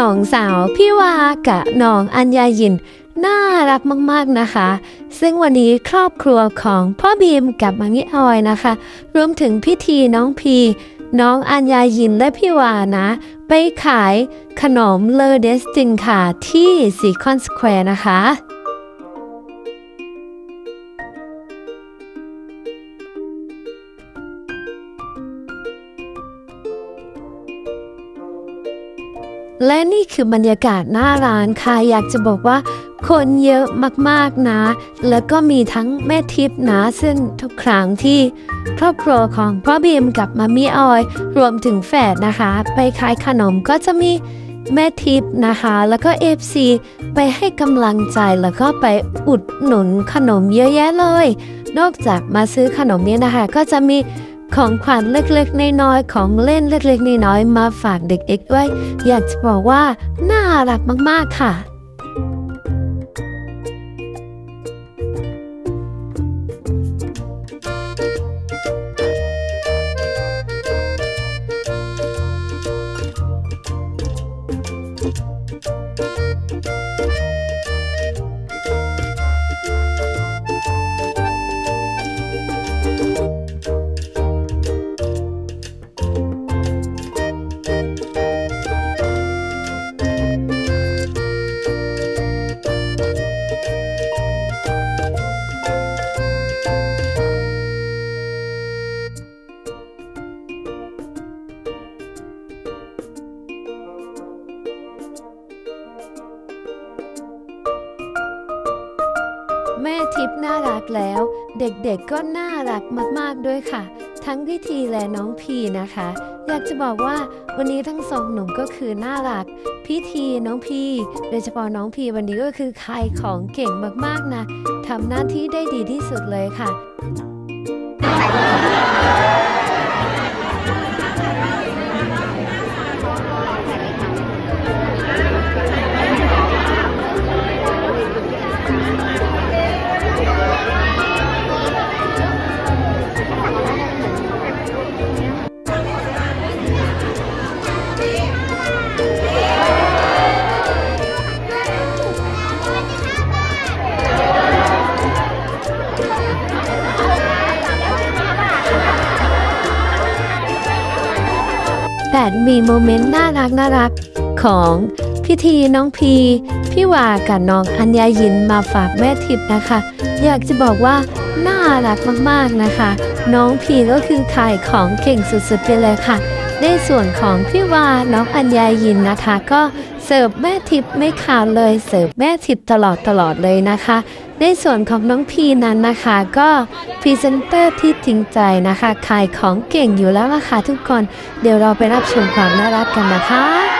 น้องสาวพี่วากับน้องอัญญายิน น่ารักมากๆนะคะ ซึ่งวันนี้ครอบครัวของพ่อบีมกับมังงี้ออยนะคะ รวมถึงพิธีน้องพี น้องอัญญายินและพี่วานะ ไปขายขนมเลอเดสตินค่ะที่ซีคอนสแควร์นะคะ และนี่คือบรรยากาศหน้าร้านค่ะอยากจะบอกว่า คนเยอะมากๆนะ แล้วก็มีทั้งแม่ทิพย์นะซึ่งทุกครั้งที่ครอบครัวของพ่อบีมกับมามี่ออย รวมถึงแฝดนะคะ ไปขายขนมก็จะมีแม่ทิพย์นะคะ แล้วก็เอฟซีไปให้กำลังใจแล้วก็ไปอุดหนุนขนมเยอะแยะเลย นอกจากมาซื้อขนมนี้นะคะ ก็จะมี ของขวัญเล็กๆ น้อยๆ ของเล่นเล็กๆ น้อยๆ มาฝากเด็กๆด้วย อยากจะบอกว่าน่ารักมากๆค่ะ แม่ทิพย์น่ารักแล้ว เด็กๆก็น่ารักมากๆด้วยค่ะ ทั้งพี่ทีและน้องพีนะคะ อยากจะบอกว่าวันนี้ทั้งสองหนุ่มก็คือน่ารัก พี่ทีน้องพีโดยเฉพาะน้องพีวันนี้ก็คือใครของเก่งมากๆนะทำหน้าที่ได้ดีที่สุดเลยค่ะ แต่มีโมเมนต์น่ารักน่ารักของพิธีน้องพีพี่วากับน้องอัญญายินมาฝากแม่ทิพย์นะคะ อยากจะบอกว่าน่ารักมากๆนะคะ น้องพีก็คือขายของเก่งสุดๆไปเลยค่ะ ในส่วนของพี่วาน้องอัญญายินนะคะ ก็เสิร์ฟแม่ทิพย์ไม่ขาดเลยเสิร์ฟแม่ทิพย์ตลอดตลอดเลยนะคะ ในส่วนของน้องพีนั้นนะคะ ก็พรีเซนเตอร์ที่จริงใจนะคะขายของเก่งอยู่แล้วล่ะค่ะทุกคน เดี๋ยวเราไปรับชมความน่ารักกันนะคะ